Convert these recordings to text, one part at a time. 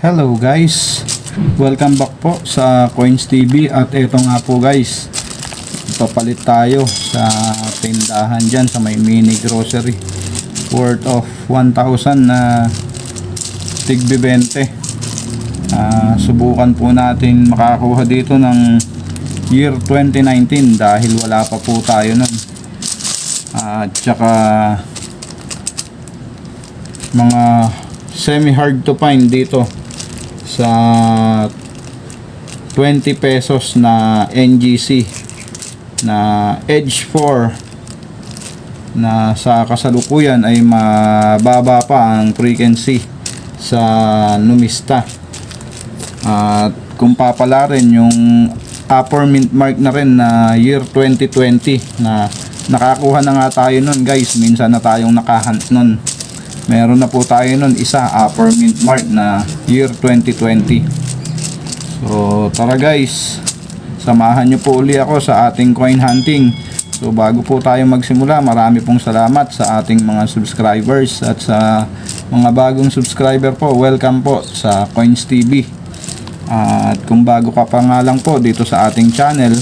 Hello guys, welcome back po sa Coins TV at ito nga po guys, papalit tayo sa tindahan dyan sa may mini grocery. Worth of 1,000 na tigbi 20 Ah, subukan po natin makakuha dito ng year 2019 dahil wala pa po tayo nun. At saka mga semi hard to find dito sa 20 pesos na NGC na Edge 4 na sa kasalukuyan ay mababa pa ang frequency sa Numista. At kung papala rin yung upper mint mark na rin na year 2020 na nakakuha na nga tayo nun guys. Minsan na tayong nakahunt nun meron na po tayo nun isa upper mint mark na year 2020 so tara guys samahan nyo po uli ako sa ating coin hunting. So bago po tayo magsimula marami pong salamat sa ating mga subscribers at sa mga bagong subscriber po. Welcome po sa Coins TV at kung bago ka pa nga lang po dito sa ating channel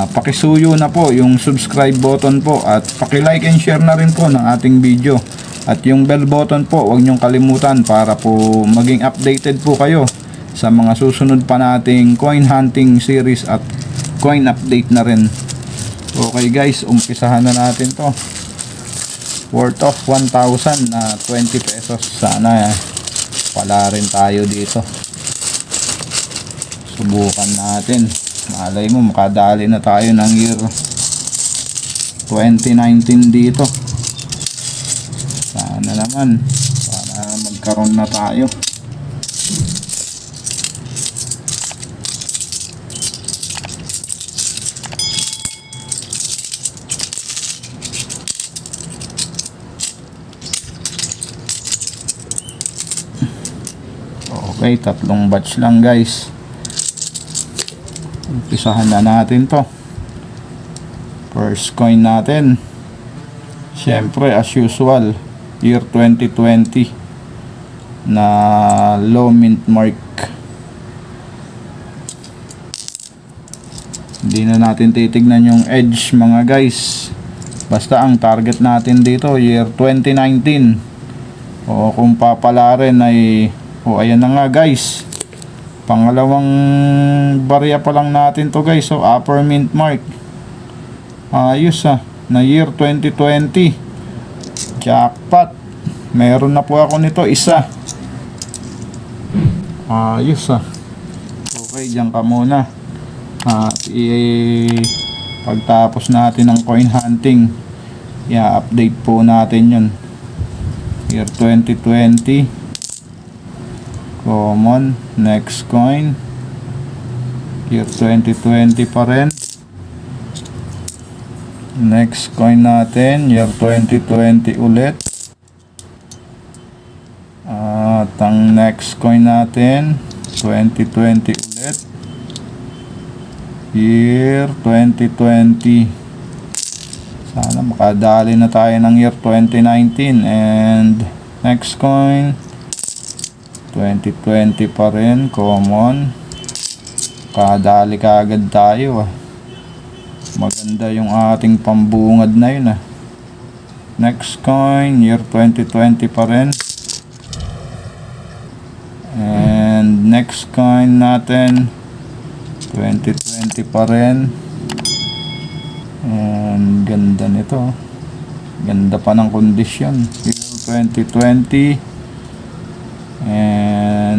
ah pakisuyo na po yung subscribe button po at paki-like and share na rin po ng ating video. At yung bell button po huwag nyong kalimutan para po maging updated po kayo sa mga susunod pa nating coin hunting series at coin update na rin. Okay guys umpisahan na natin to. Worth of 1,000 na 20 pesos. Sana pala rin tayo dito. Subukan natin malay mo makadali na tayo ng year 2019 dito. Sana naman para magkaroon na tayo. Okay tatlong batch lang guys umpisahan na natin to. First coin natin. Syempre as usual year 2020 na low mint mark. Hindi na natin titignan yung edge mga guys. Basta ang target natin dito year 2019 o kung papala rin ay o ayan na nga guys pangalawang barya pa lang natin to guys. So upper mint mark. Ayos ah. Na year 2020 jackpot. Meron na po ako nito isa. Ayos ah. Okay dyan ka muna. At i pagtapos natin ng coin hunting. I-update po natin yun. Year 2020 common next coin. Year 2020 pa rin. Next coin natin year 2020 ulit. At ang next coin natin 2020 ulit. Year 2020 sana makadali na tayo ng year 2019 and next coin 2020 pa rin, common. Kadali kaagad tayo ah. Maganda yung ating pambungad na yun ah. Next coin, year 2020 pa rin. And next coin natin, 2020 pa rin. And ganda nito. Ganda pa ng kondisyon. Year 2020 and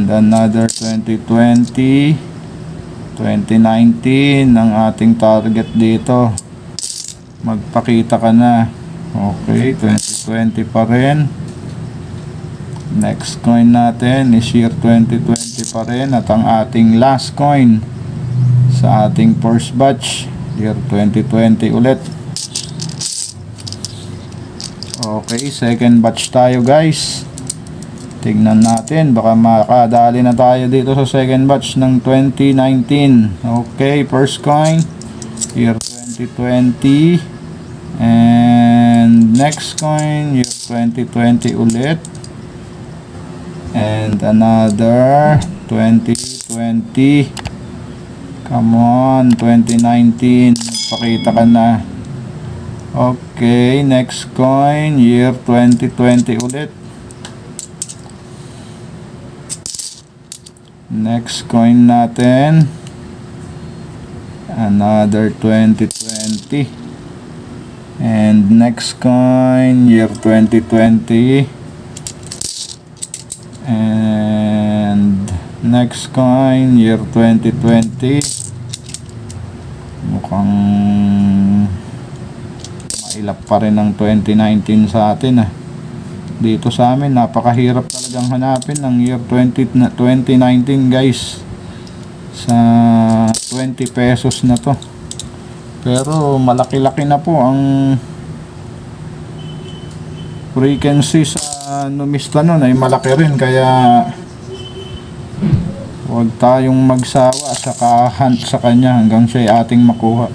another 2020 2019 ang ating target dito. Magpakita ka na. Okay 2020 pa rin. Next coin natin is year 2020 pa rin at ang ating last coin sa ating first batch year 2020 ulit. Okay second batch tayo guys Tignan natin, baka makadali na tayo dito sa second batch ng 2019. Okay, first coin, year 2020. And next coin, year 2020 ulit. And another 2020. Come on, 2019. Pakita ka na. Okay, next coin, year 2020 ulit. Next coin natin. Another 2020. And next coin, year 2020. And next coin, year 2020. Mukhang mailap pa rin ang 2019 sa atin ah. Dito sa amin, napakahirap talagang hanapin ang year 20, na- 2019 guys. Sa 20 pesos na to. Pero malaki-laki na po ang frequency sa numista nun ay malaki rin kaya huwag tayong magsawa sa kahunt sa kanya hanggang siya ay ating makuha.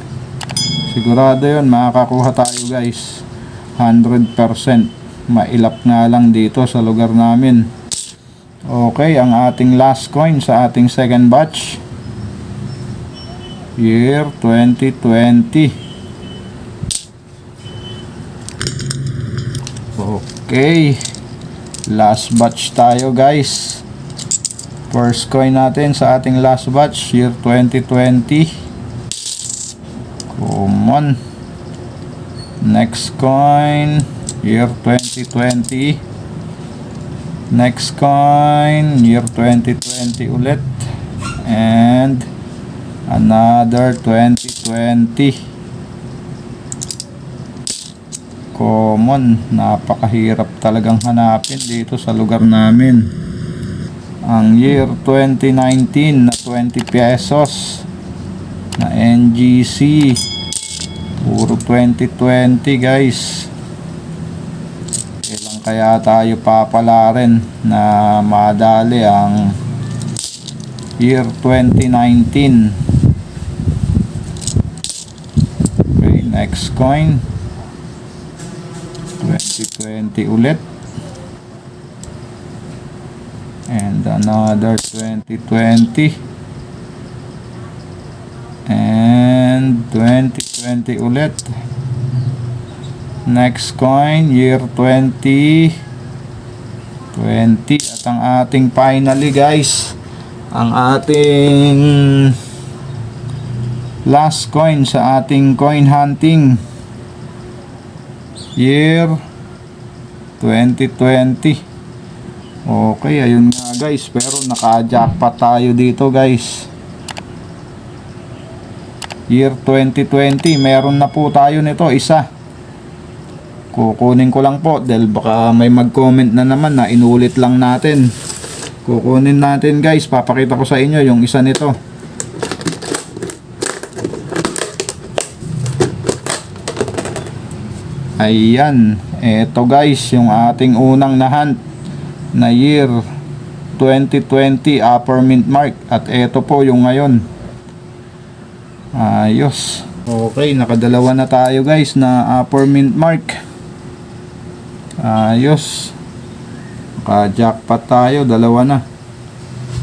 Sigurado yun, makakakuha tayo guys. 100%. Mailap nga lang dito sa lugar namin. Okay, ang ating last coin sa ating second batch. Year 2020. Okay. Last batch tayo guys. First coin natin sa ating last batch, year 2020. Come on. Next coin, year 2020. Next coin, year 2020 ulit. And another 2020. Common, napakahirap talagang hanapin dito sa lugar namin. Ang year 2019 na 20 pesos na NGC puro 2020 guys kaya tayo papala rin na madali ang year 2019 okay next coin. 2020 ulit. And another 2020 and 2020 ulit next coin year 20 20 at ang ating finally guys ang ating last coin sa ating coin hunting year 2020 Okay, ayun nga guys. Pero naka-jackpot tayo dito guys. Year 2020. Meron na po tayo nito. Isa. Kukunin ko lang po. Dahil baka may mag-comment na naman na inulit lang natin. Kukunin natin guys. Papakita ko sa inyo yung isa nito. Ayan. Eto guys. Yung ating unang nahunt na year 2020 upper mint mark at ito po yung ngayon ayos okay nakadalawa na tayo guys na upper mint mark ayos naka jackpot tayo dalawa na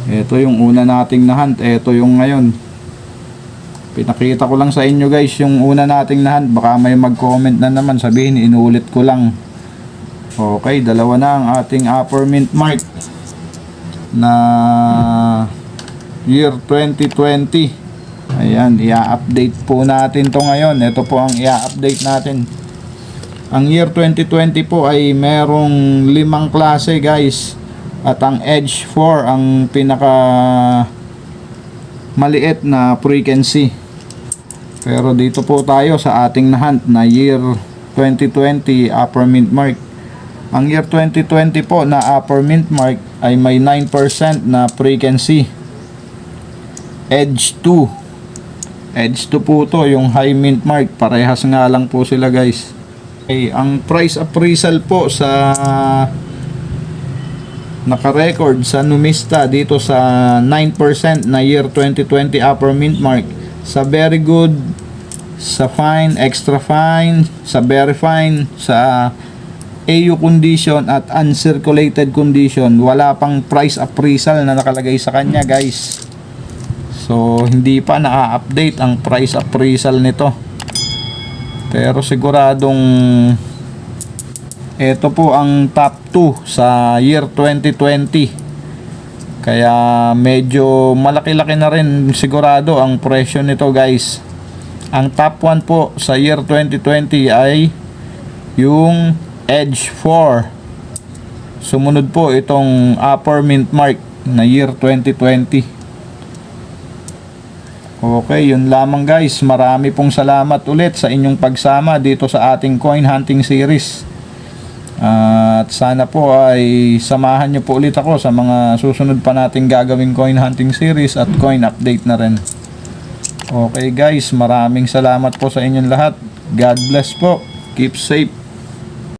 ito yung una nating nahunt ito yung ngayon pinakita ko lang sa inyo guys yung una nating nahunt baka may mag comment na naman sabihin inulit ko lang Okay, dalawa na ang ating upper mint mark na year 2020. Ayan, i-update po natin to ngayon. Ito po ang i-update natin. Ang year 2020 po ay merong limang klase guys. At ang Edge 4 ang pinaka maliit na frequency. Pero dito po tayo sa ating nahunt na year 2020 upper mint mark. Ang year 2020 po na upper mint mark ay may 9% na frequency. Edge 2. Edge 2 po to, yung high mint mark. Parehas nga lang po sila guys. Okay, ang price appraisal po sa naka-record sa Numista dito sa 9% na year 2020 upper mint mark sa very good sa fine, extra fine, sa very fine, sa AU condition at uncirculated condition. Wala pang price appraisal na nakalagay sa kanya guys. So, hindi pa na-update ang price appraisal nito. Pero siguradong ito po ang top 2 sa year 2020. Kaya medyo malaki-laki na rin sigurado ang presyo nito guys. Ang top 1 po sa year 2020 ay yung Edge 4. Sumunod po itong Upper Mint Mark na year 2020. Okay, yun lamang guys. Marami pong salamat ulit sa inyong pagsama dito sa ating coin hunting series. At sana po ay samahan nyo po ulit ako sa mga susunod pa nating gagawing coin hunting series at coin update na rin. Okay guys, maraming salamat po sa inyong lahat. God bless po. Keep safe.